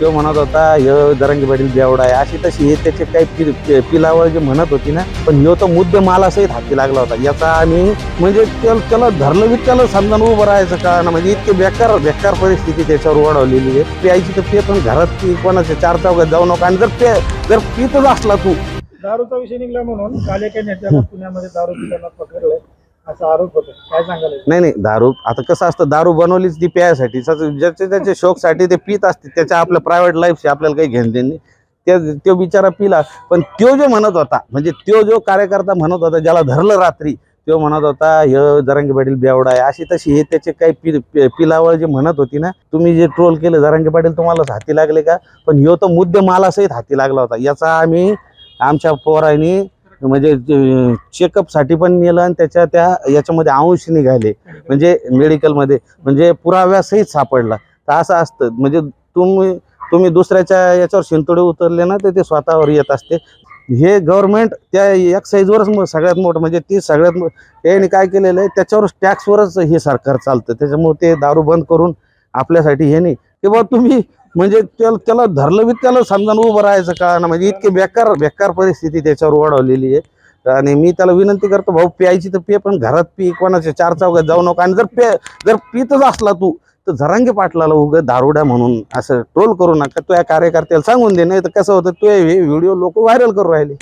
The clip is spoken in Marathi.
तो म्हणत होता ह्यो दरंगी पाटील बेवडा आहे. अशी तशी हे त्याचे काही पि- पि- पिलावळ जे म्हणत होती ना पण ह्यो तो मुद्दे मालासहित हाती लागला होता. याचा आम्ही म्हणजे त्याला त्याला धरलं त्याला समजावून उभं राहायचं का? ना म्हणजे इतके बेकार बेकार परिस्थिती त्याच्यावर ओढवलेली आहे. प्यायची तर पे पण घरात ती कोणाच्या चार चौकात जाऊ नका. आणि जर पे जर पितच असला तू. दारूचा विषय निघला म्हणून काल एका नेत्याला पुण्यामध्ये दारू पिताना पकडलंय. असा आरोप होतो. काय सांगाल नाही नाही दारू आता कसं असतं दारू बनवलीच ती प्यायसाठी ज्याचे ज्याच्या त्याच्या शोकसाठी ते पित असते त्याच्या आपल्या प्रायव्हेट लाईफशी आपल्याला काही घेणं देणं नाही. त्या तो बिचारा पिला पण तो जो म्हणत होता म्हणजे तो जो कार्यकर्ता म्हणत होता ज्याला धरलं रात्री तो म्हणत होता हे जरांगे पाटील बेवडा आहे. अशी तशी हे त्याचे काही पि पिलावळ जे म्हणत होती ना तुम्ही जे ट्रोल केलं जरांगे पाटील तुम्हालाच हाती लागले का? पण ह्यो तर मुद्दे मालासहित हाती लागला होता. याचा आम्ही आमच्या पोरांनी म्हणजे चेकअपसाठी पण नेलं आणि त्याच्या त्या याच्यामध्ये अंश निघाले. म्हणजे मेडिकलमध्ये म्हणजे पुराव्यासहित सापडला. तर असं असतं. म्हणजे तुम्ही तुम्ही दुसऱ्याच्या याच्यावर शिंतोडे उतरले ना तर ते स्वतःवर येत असते. हे गव्हर्नमेंट त्या एक्साईजवरच सगळ्यात मोठं म्हणजे ती सगळ्यात याने यांनी काय केलेलं आहे त्याच्यावरच टॅक्सवरच हे सरकार चालतं. त्याच्यामुळे ते दारू बंद करून आपल्यासाठी हे नाही. की बा तुम्ही म्हणजे त्याला त्याला धरलं बी त्याला समजावून उभं राहायचं का ना? म्हणजे इतकी बेकार बेकार परिस्थिती त्याच्यावर ओढवलेली आहे. आणि मी त्याला विनंती करतो भाऊ प्यायची तर पे पण घरात पी कोणाच्या चार चौघात जाऊ नका. आणि जर पे जर पितच असला तू तर झरांगे पाटलाला उगं दारुड्या म्हणून असं ट्रोल करू नका. तो या कार्यकर्त्याला सांगून दे नाही तर कसं होतं तो व्हिडिओ लोक व्हायरल करू राहिले.